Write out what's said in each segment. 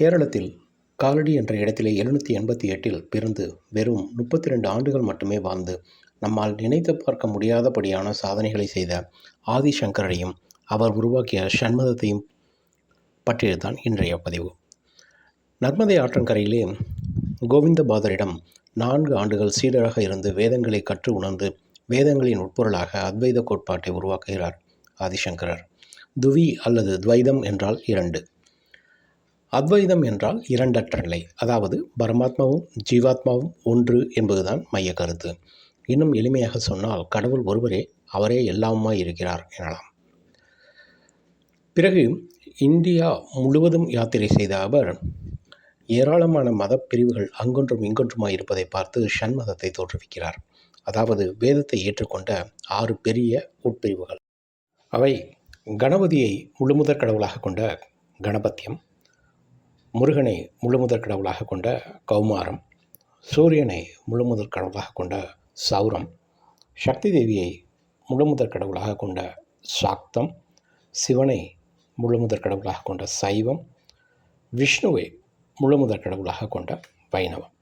கேரளத்தில் காலடி என்ற இடத்திலே எழுநூற்றி எண்பத்தி எட்டில் பிறந்து வெறும் முப்பத்தி ரெண்டு ஆண்டுகள் மட்டுமே வாழ்ந்து நம்மால் நினைத்து பார்க்க முடியாதபடியான சாதனைகளை செய்த ஆதிசங்கரையும் அவர் உருவாக்கிய சண்மதத்தையும் பற்றியதுதான் இன்றைய பதிவு. நர்மதை ஆற்றங்கரையிலே கோவிந்தபாதரிடம் நான்கு ஆண்டுகள் சீடராக இருந்து வேதங்களை கற்று உணர்ந்து வேதங்களின் உட்பொருளாக அத்வைத கோட்பாட்டை உருவாக்குகிறார் ஆதிசங்கரர். துவி அல்லது துவைதம் என்றால் இரண்டு. அத்வைதம் என்றால் இரண்டற்ற நிலை. அதாவது பரமாத்மாவும் ஜீவாத்மாவும் ஒன்று என்பதுதான் மைய கருத்து. இன்னும் எளிமையாக சொன்னால் கடவுள் ஒருவரே அவரே எல்லாமாய் இருக்கிறார் எனலாம். பிறகு இந்தியா முழுவதும் யாத்திரை செய்த அவர் ஏராளமான மத பிரிவுகள் அங்கொன்றும் இங்கொன்றுமாய் இருப்பதை பார்த்து ஷண்மதத்தை தோற்றுவிக்கிறார். அதாவது வேதத்தை ஏற்றுக்கொண்ட ஆறு பெரிய உட்பிரிவுகள். அவை கணபதியை முழுமுதற் கடவுளாக கொண்ட கணபத்தியம் முருகனை முழுமுதற் கடவுளாக கொண்ட கௌமாரம் சூரியனை முழுமுதற் கடவுளாக கொண்ட சௌரம் சக்தி தேவியை முழுமுதற் கடவுளாக கொண்ட சாக்தம் சிவனை முழுமுதற் கடவுளாக கொண்ட சைவம் விஷ்ணுவை முழுமுதற் கடவுளாக கொண்ட வைணவம்.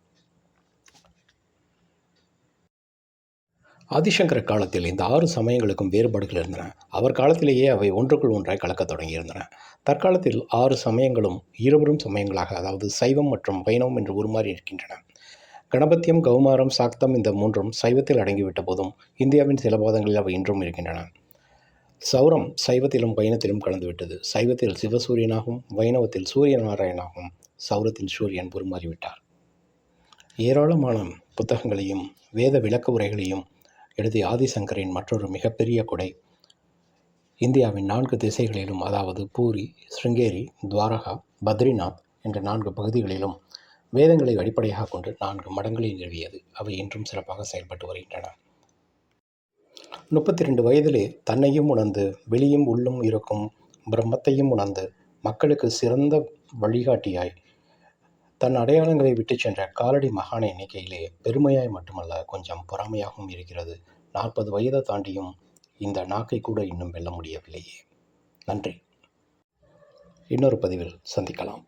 ஆதிசங்கர காலத்தில் இந்த ஆறு சமயங்களுக்கும் வேறுபாடுகள் இருந்தன. அவர் காலத்திலேயே அவை ஒன்றுக்குள் ஒன்றாய் கலக்கத் தொடங்கியிருந்தன. தற்காலத்தில் ஆறு சமயங்களும் இருவரும் சமயங்களாக அதாவது சைவம் மற்றும் வைணவம் என்று உருமாறி இருக்கின்றன கணபத்தியம் கௌமாரம் சாக்தம் இந்த மூன்றும் சைவத்தில் அடங்கிவிட்ட போதும் இந்தியாவின் சில பாதங்களில் அவை இன்றும் இருக்கின்றன. சௌரம் சைவத்திலும் வைணத்திலும் கலந்துவிட்டது. சைவத்தில் சிவசூரியனாகவும் வைணவத்தில் சூரிய நாராயணாகவும் சௌரத்தில் சூரியன் உருமாறிவிட்டார். ஏராளமான புத்தகங்களையும் வேத விளக்க உரைகளையும் எழுதிய ஆதிசங்கரின் மற்றொரு மிகப்பெரிய கொடை. இந்தியாவின் நான்கு திசைகளிலும் அதாவது பூரி ஸ்ருங்கேரி துவாரகா பத்ரிநாத் என்ற நான்கு பகுதிகளிலும் வேதங்களை அடிப்படையாக கொண்டு நான்கு மடங்களை நிறுவியது அவை இன்றும் சிறப்பாக செயல்பட்டு வருகின்றன. முப்பத்தி ரெண்டு வயதிலே தன்னையும் உணர்ந்து வெளியும் உள்ளும் இருக்கும் பிரம்மத்தையும் உணர்ந்து மக்களுக்கு சிறந்த வழிகாட்டியாய் தன் அடையாளங்களை விட்டு சென்ற காலடி மகான எண்ணிக்கையிலே பெருமையாய் மட்டுமல்ல கொஞ்சம் பொறாமையாகவும் இருக்கிறது. நாற்பது வயதை தாண்டியும் இந்த நாக்கை கூட இன்னும் வெல்ல முடியவில்லையே. நன்றி. இன்னொரு பதிவில் சந்திக்கலாம்.